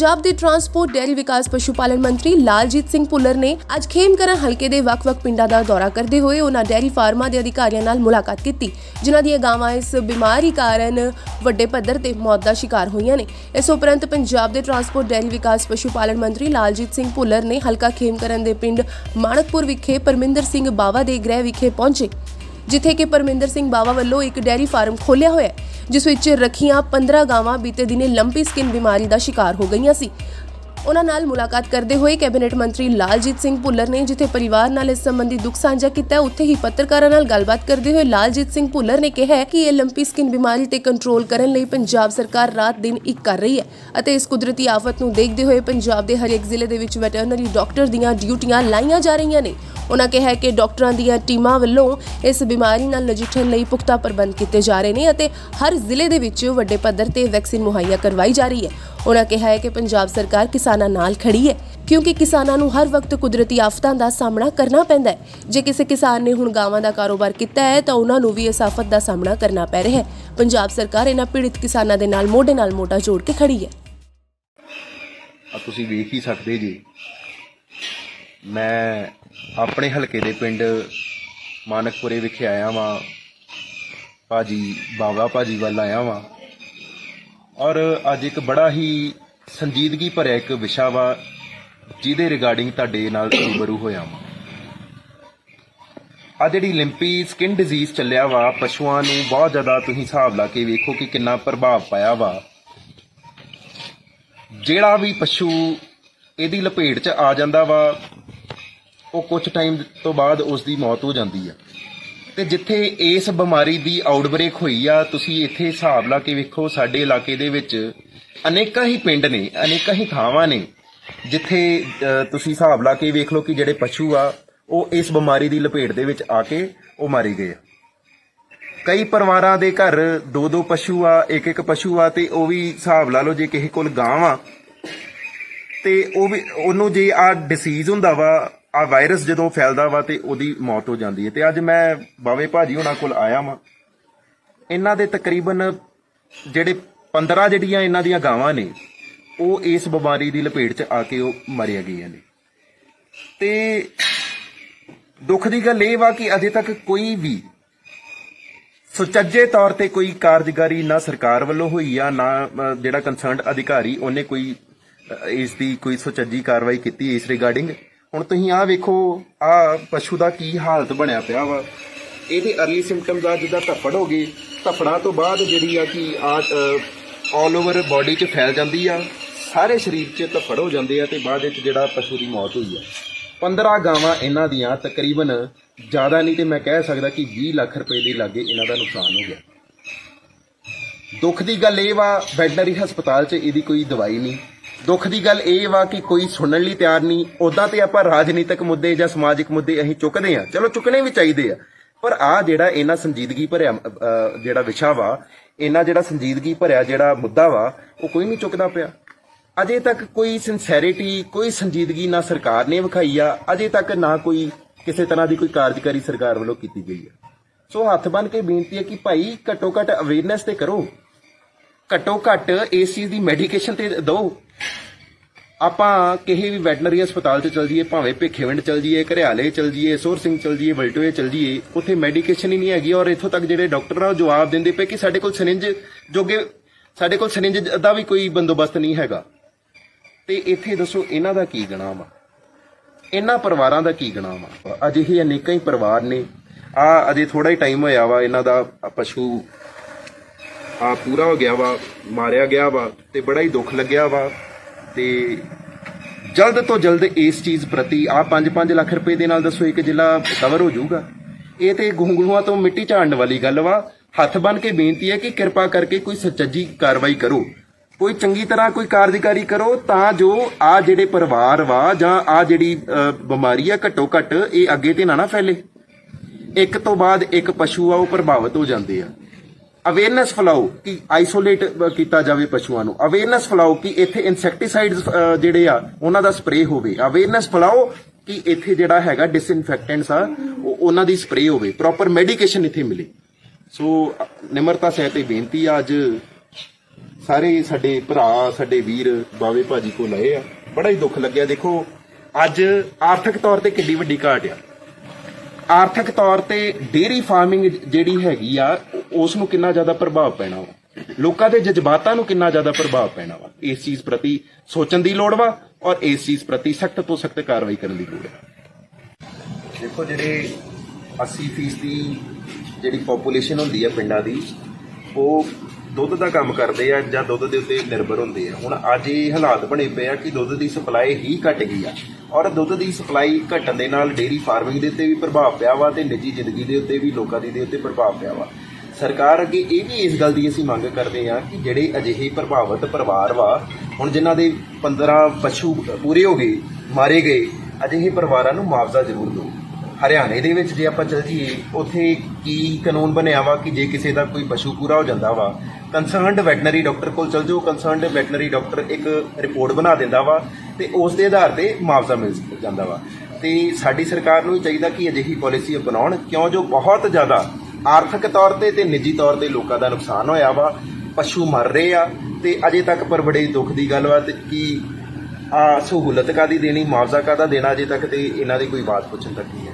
ਪੰਜਾਬ ਦੇ transport dairy ਵਿਕਾਸ ਪਸ਼ੂ ਪਾਲਣ ਮੰਤਰੀ ਲਾਲਜੀਤ ਸਿੰਘ ਭੁੱਲਰ ਨੇ ਅੱਜ ਖੇਮਕਰਨ ਹਲਕੇ ਦੇ ਵੱਖ-ਵੱਖ ਪਿੰਡਾਂ ਦਾ ਦੌਰਾ ਕਰਦੇ ਹੋਏ ਉਹਨਾਂ ਡੇਅਰੀ ਫਾਰਮਾਂ ਦੇ ਅਧਿਕਾਰੀਆਂ ਨਾਲ ਮੁਲਾਕਾਤ ਕੀਤੀ, ਜਿਨ੍ਹਾਂ ਦੀਆਂ ਗਾਵਾਂ ਇਸ ਬਿਮਾਰੀ ਕਾਰਨ ਵੱਡੇ ਪੱਧਰ ਤੇ ਮੌਤ ਦਾ ਸ਼ਿਕਾਰ ਹੋਈਆਂ ਨੇ। ਇਸ ਉਪਰੰਤ ਪੰਜਾਬ ਦੇ ਟਰਾਂਸਪੋਰਟ ਡੇਅਰੀ ਵਿਕਾਸ ਪਸ਼ੂ ਪਾਲਣ ਮੰਤਰੀ ਲਾਲਜੀਤ ਸਿੰਘ ਭੁੱਲਰ ਨੇ ਹਲਕਾ ਖੇਮਕਰਨ ਦੇ ਪਿੰਡ ਮਾਣਕਪੁਰ ਵਿਖੇ ਪਰਮਿੰਦਰ ਸਿੰਘ ਬਾਵਾ ਦੇ ਗ੍ਰਹਿ ਵਿਖੇ ਪਹੁੰਚੇ, ਜਿੱਥੇ ਕਿ ਪਰਮਿੰਦਰ ਸਿੰਘ ਬਾਵਾ ਵੱਲੋਂ ਇੱਕ ਡੇਅਰੀ ਫਾਰਮ ਖੋਲ੍ਹਿਆ ਹੋਇਆ ਹੈ। ਜਿਸ ਵਿੱਚ ਰੱਖੀਆਂ 15 ਗਾਵਾਂ ਬੀਤੇ ਦਿਨੇ ਲੰਪੀ ਸਕਿਨ ਬਿਮਾਰੀ ਦਾ ਸ਼ਿਕਾਰ ਹੋ ਗਈਆਂ ਸੀ। ਉਹਨਾਂ ਨਾਲ ਮੁਲਾਕਾਤ ਕਰਦੇ ਹੋਏ ਕੈਬਨਿਟ ਮੰਤਰੀ ਲਾਲਜੀਤ ਸਿੰਘ ਭੁੱਲਰ ਨੇ, ਜਿੱਥੇ ਪਰਿਵਾਰ ਨਾਲ ਇਸ ਸੰਬੰਧੀ ਦੁੱਖ ਸਾਂਝਾ ਕੀਤਾ, ਉੱਥੇ ਹੀ ਪੱਤਰਕਾਰਾਂ ਨਾਲ ਗੱਲਬਾਤ ਕਰਦੇ ਹੋਏ ਲਾਲਜੀਤ ਸਿੰਘ ਭੁੱਲਰ ਨੇ ਕਿਹਾ ਕਿ ਇਹ ਲੰਪੀ ਸਕਿਨ ਬਿਮਾਰੀ ਤੇ ਕੰਟਰੋਲ ਕਰਨ ਲਈ ਪੰਜਾਬ ਸਰਕਾਰ ਰਾਤ ਦਿਨ ਇੱਕ ਕਰ ਰਹੀ ਹੈ ਅਤੇ ਇਸ ਕੁਦਰਤੀ ਆਫਤ ਨੂੰ ਦੇਖਦੇ ਹੋਏ ਪੰਜਾਬ ਦੇ ਹਰੇਕ ਜ਼ਿਲ੍ਹੇ ਦੇ ਵਿੱਚ ਵੈਟਰਨਰੀ ਡਾਕਟਰ ਦੀਆਂ ਡਿਊਟੀਆਂ ਲਾਈਆਂ ਜਾ ਰਹੀਆਂ ਨੇ। ਉਹਨਾਂ ਕਿਹਾ ਕਿ ਡਾਕਟਰਾਂ ਦੀਆਂ ਟੀਮਾਂ ਵੱਲੋਂ ਇਸ ਬਿਮਾਰੀ ਨਾਲ ਨਜਿੱਠਣ ਲਈ ਪੁਖਤਾ ਪ੍ਰਬੰਧ ਕੀਤੇ ਜਾ ਰਹੇ ਨੇ ਅਤੇ ਹਰ ਜ਼ਿਲ੍ਹੇ ਦੇ ਵਿੱਚ ਵੱਡੇ ਪੱਧਰ ਤੇ ਵੈਕਸੀਨ ਮੁਹੱਈਆ ਕਰਵਾਈ ਜਾ ਰਹੀ ਹੈ। ਉਹਨਾਂ ਕਿਹਾ ਹੈ ਕਿ ਪੰਜਾਬ ਸਰਕਾਰ ਕਿਸਾਨਾਂ ਨਾਲ ਖੜੀ ਹੈ, ਕਿਉਂਕਿ ਕਿਸਾਨਾਂ ਨੂੰ ਹਰ ਵਕਤ ਕੁਦਰਤੀ ਆਫਤਾਂ ਦਾ ਸਾਹਮਣਾ ਕਰਨਾ ਪੈਂਦਾ ਹੈ। ਜੇ ਕਿਸੇ ਕਿਸਾਨ ਨੇ ਹੁਣ ਗਾਵਾਂ ਦਾ ਕਾਰੋਬਾਰ ਕੀਤਾ ਹੈ, ਤਾਂ ਉਹਨਾਂ ਨੂੰ ਵੀ ਇਸ ਆਫਤ ਦਾ ਸਾਹਮਣਾ ਕਰਨਾ ਪੈ ਰਿਹਾ ਹੈ। ਪੰਜਾਬ ਸਰਕਾਰ ਇਹਨਾਂ ਪੀੜਿਤ ਕਿਸਾਨਾਂ ਦੇ ਨਾਲ ਮੋਢੇ ਨਾਲ ਮੋਢਾ ਜੋੜ ਕੇ ਖੜੀ ਹੈ। ਆ ਤੁਸੀਂ ਵੇਖ ਹੀ ਸਕਦੇ ਜੀ। ਮੈਂ ਆਪਣੇ ਹਲਕੇ ਦੇ ਪਿੰਡ ਮਾਨਕਪੁਰੇ ਵਿਖੇ ਆਇਆ ਵਾਂ। ਭਾਜੀ ਬਾਵਾ ਭਾਜੀ ਵੱਲ ਆਇਆ ਵਾਂ। ਔਰ ਅੱਜ ਇੱਕ ਬੜਾ ਹੀ ਸੰਜੀਦਗੀ ਭਰਿਆ ਇੱਕ ਵਿਸ਼ਾ ਵਾ, ਜਿਹਦੇ ਰਿਗਾਰਡਿੰਗ ਤੁਹਾਡੇ ਨਾਲ ਰੂਬਰੂ ਹੋਇਆ ਵਾਂ। ਆ ਜਿਹੜੀ ਲਿੰਪੀ ਸਕਿਨ ਡਿਜ਼ੀਜ਼ ਚੱਲਿਆ ਵਾ, ਪਸ਼ੂਆਂ ਨੂੰ ਬਹੁਤ ਜ਼ਿਆਦਾ ਤੁਸੀਂ ਹਿਸਾਬ ਲਾ ਕੇ ਵੇਖੋ ਕਿ ਕਿੰਨਾ ਪ੍ਰਭਾਵ ਪਾਇਆ ਵਾ। ਜਿਹੜਾ ਵੀ ਪਸ਼ੂ ਇਹਦੀ ਲਪੇਟ 'ਚ ਆ ਜਾਂਦਾ ਵਾ, ਉਹ ਕੁਝ ਟਾਈਮ ਤੋਂ ਬਾਅਦ ਉਸ ਦੀ ਮੌਤ ਹੋ ਜਾਂਦੀ ਆ। ਤੇ ਜਿੱਥੇ ਇਸ ਬਿਮਾਰੀ ਦੀ ਆਊਟਬ੍ਰੇਕ ਹੋਈ ਆ, ਤੁਸੀਂ ਇੱਥੇ ਹਿਸਾਬ ਲਾ ਕੇ ਵੇਖੋ, ਸਾਡੇ ਇਲਾਕੇ ਦੇ ਵਿੱਚ ਅਨੇਕਾਂ ਹੀ ਪਿੰਡ ਨੇ, ਅਨੇਕਾਂ ਹੀ ਥਾਵਾਂ ਨੇ, ਜਿੱਥੇ ਤੁਸੀਂ ਹਿਸਾਬ ਲਾ ਕੇ ਵੇਖ ਲਓ ਕਿ ਜਿਹੜੇ ਪਸ਼ੂ ਆ, ਉਹ ਇਸ ਬਿਮਾਰੀ ਦੀ ਲਪੇਟ ਦੇ ਵਿੱਚ ਆ ਕੇ ਉਹ ਮਾਰੇ ਗਏ ਆ। ਕਈ ਪਰਿਵਾਰਾਂ ਦੇ ਘਰ ਦੋ ਦੋ ਪਸ਼ੂ ਆ ਇੱਕ ਇੱਕ ਪਸ਼ੂ ਆ, ਤੇ ਉਹ ਵੀ ਹਿਸਾਬ ਲਾ ਲਓ ਜੇ ਕਿਸੇ ਕੋਲ ਗਾਂ ਆ, ਤੇ ਉਹ ਵੀ, ਉਹਨੂੰ ਜੇ ਆ ਡਿਸੀਜ਼ ਹੁੰਦਾ ਵਾ ਆ ਵਾਇਰਸ ਜਦੋਂ ਫੈਲਦਾ ਵਾ ਤੇ ਉਹਦੀ ਮੌਤ ਹੋ ਜਾਂਦੀ ਹੈ। ਤੇ ਅੱਜ ਮੈਂ ਬਾਵੇ ਭਾਜੀ ਉਹਨਾਂ ਕੋਲ ਆਇਆ ਵਾਂ। ਇਹਨਾਂ ਦੇ ਤਕਰੀਬਨ ਜਿਹੜੇ 15 ਜਿਹੜੀਆਂ ਇਹਨਾਂ ਦੀਆਂ ਗਾਵਾਂ ਨੇ, ਉਹ ਇਸ ਬਿਮਾਰੀ ਦੀ ਲਪੇਟ 'ਚ ਆ ਕੇ ਉਹ ਮਰੀਆਂ ਗਈਆਂ ਨੇ। ਤੇ ਦੁੱਖ ਦੀ ਗੱਲ ਇਹ ਵਾ ਕਿ ਅਜੇ ਤੱਕ ਕੋਈ ਵੀ ਸੁਚੱਜੇ ਤੌਰ ਤੇ ਕੋਈ ਕਾਰਜਕਾਰੀ ਨਾ ਸਰਕਾਰ ਵੱਲੋਂ ਹੋਈ ਆ, ਨਾ ਜਿਹੜਾ ਕੰਸਰਨਡ ਅਧਿਕਾਰੀ, ਉਹਨੇ ਕੋਈ ਇਸ ਦੀ ਕੋਈ ਸੁਚੱਜੀ ਕਾਰਵਾਈ ਕੀਤੀ ਇਸ ਰਿਗਾਰਡਿੰਗ ਹੁਣ ਤੁਸੀਂ ਆਹ ਵੇਖੋ ਆ ਪਸ਼ੂ ਦਾ ਕੀ ਹਾਲਤ ਬਣਿਆ ਪਿਆ ਵਾ। ਇਹਦੇ ਅਰਲੀ ਸਿੰਪਟਮਸ ਆ, ਜਿੱਦਾਂ ਧੱਫੜ ਹੋ ਗਈ ਧੱਫੜਾਂ ਤੋਂ ਬਾਅਦ ਜਿਹੜੀ ਆ ਕਿ ਆ ਆਲ ਓਵਰ ਬਾਡੀ 'ਚ ਫੈਲ ਜਾਂਦੀ ਆ। ਸਾਰੇ ਸਰੀਰ 'ਚ ਧੱਫੜ ਹੋ ਜਾਂਦੇ ਆ ਤੇ ਬਾਅਦ ਵਿੱਚ ਜਿਹੜਾ ਪਸ਼ੂ ਦੀ ਮੌਤ ਹੋਈ ਆ। 15 ਗਾਵਾਂ ਇਹਨਾਂ ਦੀਆਂ ਤਕਰੀਬਨ ਜ਼ਿਆਦਾ ਨਹੀਂ ਤੇ ਮੈਂ ਕਹਿ ਸਕਦਾ ਕਿ 20 ਲੱਖ ਰੁਪਏ ਦੇ ਲਾਗੇ ਇਹਨਾਂ ਦਾ ਨੁਕਸਾਨ ਹੋ ਗਿਆ। ਦੁੱਖ ਦੀ ਗੱਲ ਇਹ ਵਾ ਵੈਟਨਰੀ ਹਸਪਤਾਲ 'ਚ ਇਹਦੀ ਕੋਈ ਦਵਾਈ ਨਹੀਂ। ਦੁੱਖ ਦੀ ਗੱਲ ਇਹ ਵਾ ਕਿ ਕੋਈ ਸੁਣਨ ਲਈ ਤਿਆਰ ਨਹੀਂ। ਉਦਾਂ ਤੇ ਆਪਾਂ ਰਾਜਨੀਤਿਕ ਮੁੱਦੇ ਜਾਂ ਸਮਾਜਿਕ ਮੁੱਦੇ ਅਸੀਂ ਚੁੱਕਦੇ ਆ ਚਲੋ, ਚੁੱਕਣੇ ਵੀ ਚਾਹੀਦੇ ਆ। ਪਰ ਆ ਜਿਹੜਾ ਇਹਨਾਂ ਸੰਜੀਦਗੀ ਭਰਿਆ ਜਿਹੜਾ ਵਿਸ਼ਾ ਵਾ, ਇਹਨਾਂ ਜਿਹੜਾ ਸੰਜੀਦਗੀ ਭਰਿਆ ਜਿਹੜਾ ਮੁੱਦਾ ਵਾ, ਉਹ ਕੋਈ ਨਹੀਂ ਚੁੱਕਦਾ ਪਿਆ। ਅਜੇ ਤੱਕ ਕੋਈ ਸਿੰਸੈਰਿਟੀ ਕੋਈ ਸੰਜੀਦਗੀ ਨਾ ਸਰਕਾਰ ਨੇ ਵਿਖਾਈ ਆ। ਅਜੇ ਤੱਕ ਨਾ ਕੋਈ ਕਿਸੇ ਤਰ੍ਹਾਂ ਦੀ ਕੋਈ ਕਾਰਜਕਾਰੀ ਸਰਕਾਰ ਵੱਲੋਂ ਕੀਤੀ ਗਈ ਆ। ਸੋ ਹੱਥ ਬੰਨ ਕੇ ਬੇਨਤੀ ਹੈ ਕਿ ਭਾਈ ਘੱਟੋ ਘੱਟ ਅਵੇਅਰਨੈਸ ਤੇ ਕਰੋ। ਘੱਟੋ ਘੱਟ ਇਸ ਚੀਜ਼ ਦੀ ਮੈਡੀਕੇਸ਼ਨ ਤੇ ਦਿਓ। ਆਪਾਂ ਕਿਸੇ ਵੀ ਵੈਟਨਰੀ ਹਸਪਤਾਲ 'ਚ ਚਲ ਜਾਈਏ, ਭਾਵੇਂ ਭੇਖੇਵਿੰਡ ਚਲ ਜਾਈਏ, ਘਰਿਆਲੇ ਚਲ ਜਾਈਏ, ਸੋਰ ਸਿੰਘ ਚਲ ਜਾਈਏ, ਵਲਟੋਏ ਚਲ ਜਾਈਏ, ਉੱਥੇ ਮੈਡੀਕੇਸ਼ਨ ਹੀ ਨਹੀਂ ਹੈਗੀ ਔਰ ਇੱਥੋਂ ਤੱਕ ਜਿਹੜੇ ਡਾਕਟਰ ਆ ਉਹ ਜਵਾਬ ਦਿੰਦੇ ਪਏ ਕਿ ਸਾਡੇ ਕੋਲ ਸਿਰਿੰਜ ਜੋਗੇ, ਸਾਡੇ ਕੋਲ ਸਿਰਿੰਜ ਦਾ ਵੀ ਕੋਈ ਬੰਦੋਬਸਤ ਨਹੀਂ ਹੈਗਾ। ਤੇ ਇੱਥੇ ਦੱਸੋ ਇਹਨਾਂ ਦਾ ਕੀ ਗਣਾ ਵਾ? ਇਹਨਾਂ ਪਰਿਵਾਰਾਂ ਦਾ ਕੀ ਗਣਾ ਵਾ? ਅਜਿਹੇ ਅਨੇਕਾਂ ਹੀ ਪਰਿਵਾਰ ਨੇ। ਆ ਅਜੇ ਥੋੜਾ ਹੀ ਟਾਈਮ ਹੋਇਆ ਵਾ, ਇਹਨਾਂ ਦਾ ਪਸ਼ੂ ਆ ਪੂਰਾ ਹੋ ਗਿਆ ਵਾ, ਮਾਰਿਆ ਗਿਆ ਵਾ ਤੇ ਬੜਾ ਹੀ ਦੁੱਖ ਲੱਗਿਆ ਵਾ। ਤੇ ਜਲਦ ਤੋਂ ਜਲਦ ਇਸ ਚੀਜ਼ ਪ੍ਰਤੀ ਆ 5-5 ਲੱਖ ਰੁਪਏ ਦੇ ਨਾਲ ਦੱਸੋ ਇੱਕ ਜ਼ਿਲ੍ਹਾ ਕਵਰ ਹੋ ਜਾਊਗਾ। ਇਹ ਤੇ ਗੁੰਗਲੂਆਂ ਤੋਂ ਮਿੱਟੀ ਝਾੜਨ ਵਾਲੀ ਗੱਲ ਵਾ। ਹੱਥ ਬਨ ਕੇ ਬੇਨਤੀ ਹੈ ਕਿ ਕਿਰਪਾ ਕਰਕੇ ਕੋਈ ਸੱਚੀ ਕਾਰਵਾਈ ਕਰੋ। ਕੋਈ ਚੰਗੀ ਤਰ੍ਹਾਂ ਕੋਈ ਕਾਰਜਕਾਰੀ ਕਰੋ ਤਾਂ ਜੋ ਆ ਜਿਹੜੇ ਪਰਿਵਾਰ ਵਾ ਜਾਂ ਆ ਜਿਹੜੀ ਬਿਮਾਰੀ ਆ ਘੱਟੋ ਘੱਟ ਇਹ ਅੱਗੇ ਤੇ ਨਾ ਨਾ ਫੈਲੇ। ਇੱਕ ਤੋਂ ਬਾਅਦ ਇੱਕ ਪਸ਼ੂ ਆ, ਉਹ ਪ੍ਰਭਾਵਿਤ ਹੋ ਜਾਂਦੇ ਆ। ਅਵੇਅਰਨੈਸ ਫਲਾਓ ਕਿ ਆਈਸੋਲੇਟ ਕੀਤਾ ਜਾਵੇ ਪਸ਼ੂਆਂ ਨੂੰ। ਅਵੇਅਰਨੈਸ ਫਲਾਓ ਕਿ ਇੱਥੇ ਇਨਸੈਕਟੀਸਾਈਡਸ ਜਿਹੜੇ ਆ, ਉਹਨਾਂ ਦਾ ਸਪਰੇਅ ਹੋਵੇ। ਅਵੇਅਰਨੈਸ ਫਲਾਓ ਕਿ ਇੱਥੇ ਜਿਹੜਾ ਹੈਗਾ ਡਿਸਇਨਫੈਕਟੈਂਟਸ ਆ ਉਹਨਾਂ ਦੀ ਸਪਰੇਅ ਹੋਵੇ। ਪ੍ਰੋਪਰ ਮੈਡੀਕੇਸ਼ਨ ਇੱਥੇ ਮਿਲੇ। ਸੋ ਨਿਮਰਤਾ ਸਹਿਤ ਇਹ ਬੇਨਤੀ ਆ, ਅੱਜ ਸਾਰੇ ਸਾਡੇ ਭਰਾ, ਸਾਡੇ ਵੀਰ ਬਾਵੇ ਭਾਜੀ ਕੋਲ ਆਏ ਆ। ਬੜਾ ਹੀ ਦੁੱਖ ਲੱਗਿਆ। ਦੇਖੋ, ਅੱਜ ਆਰਥਿਕ ਤੌਰ ਤੇ ਕਿੰਨੀ ਵੱਡੀ ਘਾਟ ਆ। ਆਰਥਿਕ ਤੌਰ ਤੇ ਡੇਰੀ ਫਾਰਮਿੰਗ ਜਿਹੜੀ ਹੈਗੀ ਆ ਉਸ ਨੂੰ ਕਿੰਨਾ ਜ਼ਿਆਦਾ ਪ੍ਰਭਾਵ ਪੈਣਾ ਵਾ? ਲੋਕਾਂ ਦੇ ਜਜ਼ਬਾਤਾਂ ਨੂੰ ਕਿੰਨਾ ਜ਼ਿਆਦਾ ਪ੍ਰਭਾਵ ਪੈਣਾ ਵਾ? ਇਸ ਚੀਜ਼ ਪ੍ਰਤੀ ਸੋਚਣ ਦੀ ਲੋੜ ਵਾ ਔਰ ਇਸ ਚੀਜ਼ ਪ੍ਰਤੀ ਸਖਤ ਤੋਂ ਸਖਤ ਕਾਰਵਾਈ ਕਰਨ ਦੀ ਲੋੜ ਹੈ ਦੇਖੋ ਜਿਹੜੇ 80% ਦੀ ਜਿਹੜੀ ਪੋਪੂਲੇਸ਼ਨ ਹੁੰਦੀ ਹੈ ਪਿੰਡਾਂ ਦੀ, ਉਹ ਦੁੱਧ ਦਾ ਕੰਮ ਕਰਦੇ ਆ ਜਾਂ ਦੁੱਧ ਦੇ ਉੱਤੇ ਨਿਰਭਰ ਹੁੰਦੇ ਆ। ਹੁਣ ਅੱਜ ਇਹ ਹਾਲਾਤ ਬਣੇ ਪਏ ਆ ਕਿ ਦੁੱਧ ਦੀ ਸਪਲਾਈ ਹੀ ਘਟ ਗਈ ਆ ਔਰ ਦੁੱਧ ਦੀ ਸਪਲਾਈ ਘਟਣ ਦੇ ਨਾਲ ਡੇਰੀ ਫਾਰਮਿੰਗ ਦੇ ਉੱਤੇ ਵੀ ਪ੍ਰਭਾਵ ਪਿਆ ਵਾ ਤੇ ਨਿੱਜੀ ਜ਼ਿੰਦਗੀ ਦੇ ਉੱਤੇ ਵੀ ਲੋਕਾਂ ਦੀ ਦੇ ਉੱਤੇ ਪ੍ਰਭਾਵ ਪਿਆ ਵਾ। ਸਰਕਾਰ ਅੱਗੇ ਇਹ ਵੀ ਇਸ ਗੱਲ ਦੀ ਅਸੀਂ ਮੰਗ ਕਰਦੇ ਹਾਂ ਕਿ ਜਿਹੜੇ ਅਜਿਹੇ ਪ੍ਰਭਾਵਿਤ ਪਰਿਵਾਰ ਵਾ, ਹੁਣ ਜਿਨ੍ਹਾਂ ਦੇ 15 ਪਸ਼ੂ ਪੂਰੇ ਹੋ ਗਏ, ਮਾਰੇ ਗਏ, ਅਜਿਹੇ ਪਰਿਵਾਰਾਂ ਨੂੰ ਮੁਆਵਜ਼ਾ ਜ਼ਰੂਰ ਦਿਓ। ਹਰਿਆਣੇ ਦੇ ਵਿੱਚ ਜੇ ਆਪਾਂ ਚਲ ਜੀਏ ਉੱਥੇ ਕੀ ਕਾਨੂੰਨ ਬਣਿਆ ਵਾ ਕਿ ਜੇ ਕਿਸੇ ਦਾ ਕੋਈ ਪਸ਼ੂ ਪੂਰਾ ਹੋ ਜਾਂਦਾ ਵਾ ਕੰਸਰਨਡ ਵੈਟਨਰੀ ਡਾਕਟਰ ਕੋਲ ਚਲ ਜਾਓ ਕੰਸਰਨਡ ਵੈਟਨਰੀ ਡਾਕਟਰ ਇੱਕ ਰਿਪੋਰਟ ਬਣਾ ਦਿੰਦਾ ਵਾ ਤੇ ਉਸ ਦੇ ਆਧਾਰ ਤੇ ਮੁਆਵਜ਼ਾ ਮਿਲ ਜਾਂਦਾ ਵਾ। ਤੇ ਸਾਡੀ ਸਰਕਾਰ ਨੂੰ ਵੀ ਚਾਹੀਦਾ ਕਿ ਅਜਿਹੀ ਪਾਲਿਸੀ ਅਪਣਾਉਣ, ਕਿਉਂ ਜੋ ਬਹੁਤ ਜ਼ਿਆਦਾ ਆਰਥਿਕ ਤੌਰ ਤੇ ਤੇ ਨਿੱਜੀ ਤੌਰ ਤੇ ਲੋਕਾਂ ਦਾ ਨੁਕਸਾਨ ਹੋਇਆ ਵਾ, ਪਸ਼ੂ ਮਰ ਰਹੇ ਆ ਤੇ ਅਜੇ ਤੱਕ ਪਰ ਬੜੇ ਦੁੱਖ ਦੀ ਗੱਲ ਵਾ ਤੇ ਕਿ, ਆ ਸਹੂਲਤ ਕਾਦੀ ਦੇਣੀ, ਮੁਆਵਜ਼ਾ ਕਾਦਾ ਦੇਣਾ ਅਜੇ ਤੱਕ ਤੇ ਇਹਨਾਂ ਦੀ ਕੋਈ ਬਾਤ ਪੁੱਛਣ ਤੱਕ ਨਹੀਂ